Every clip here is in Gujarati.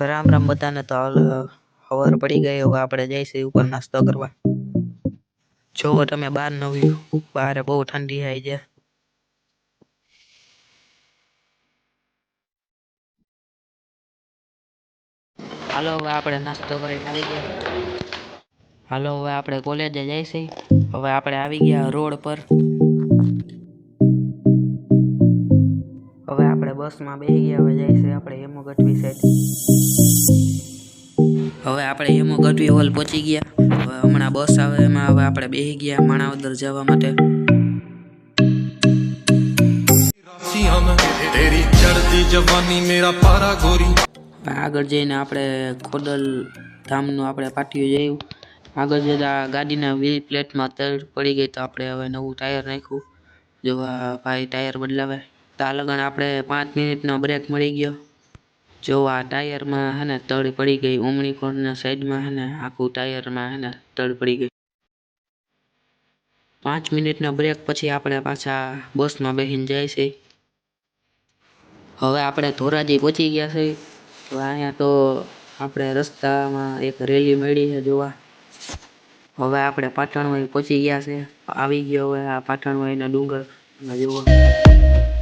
રામ રામ બધાને તો હાલ ખબર પડી ગઈ, હવે આપણે જઈશું ઉપર નાસ્તો કરવા. જોવો તમે બહાર ન વ્યૂ બહાર બહુ ઠંડી આવી છે. હાલો, હવે આપણે નાસ્તો કરીને આવી ગયા. હાલો, હવે આપણે કોલેજે જઈશું. હવે આપણે આવી ગયા રોડ પર. બસમાં બેસી ગયા હવે જાય છે આપણે હેમો ગઢવી સાઈડ હવે આપણે હેમો ગઢવી હોલ પહોંચી ગયા. હવે હમણાં બસ આવે એમાં હવે આપણે બેસી ગયા માણાવદર જવા માટે. આગળ જઈને આપણે ખોડલ ધામનું આપણે પાટિયું જયું. આગળ જતા ગાડીના વી પ્લેટમાં તર પડી ગઈ તો આપણે હવે નવું ટાયર નાખ્યું. જો ભાઈ ટાયર બદલાવે. તો આ લગન આપણે પાંચ મિનિટનો બ્રેક મળી ગયો. જો આ ટાયરમાં હે ને તળ પડી ગઈ ઉમણી કોણના સાઈડમાં હે ને આખું ટાયરમાં હે ને તળ પડી ગઈ. પાંચ મિનિટનો બ્રેક પછી આપણે પાછા બસમાં બેસીને જાય છે. હવે આપણે ધોરાજી પહોંચી ગયા છે. તો અહીંયા તો આપણે રસ્તામાં એક રેલી મળી છે જોવા. હવે આપણે પાટણમાં પહોંચી ગયા છે. આવી ગયો હવે આ પાટણમાં એના ડુંગર. અને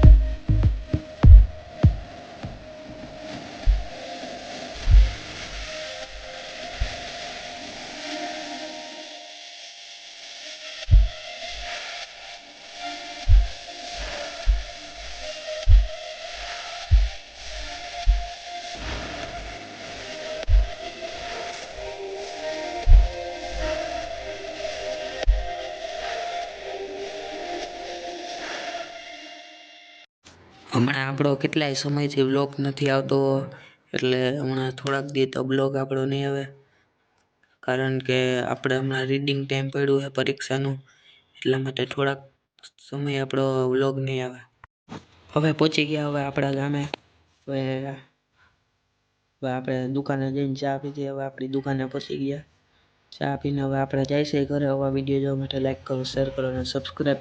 હમણાં આપણો કેટલાય સમયથી બ્લોગ નથી આવતો, એટલે હમણાં થોડાક દી તો બ્લોગ આપણો નહીં આવે. કારણ કે આપણે હમણાં રીડિંગ ટાઈમ પડ્યું છે પરીક્ષાનું, એટલા માટે થોડાક સમય આપણો વ્લોગ નહીં આવે. હવે પહોંચી ગયા હવે આપણા ગામે. હવે હવે આપણે દુકાને જઈને ચા પીધી, હવે આપણી દુકાને પહોંચી ગયા. ચા પીને હવે આપણે જાય છે ઘરે. હવે વીડિયો જોવા માટે લાઈક કરો શેર કરો અને સબસ્ક્રાઈબ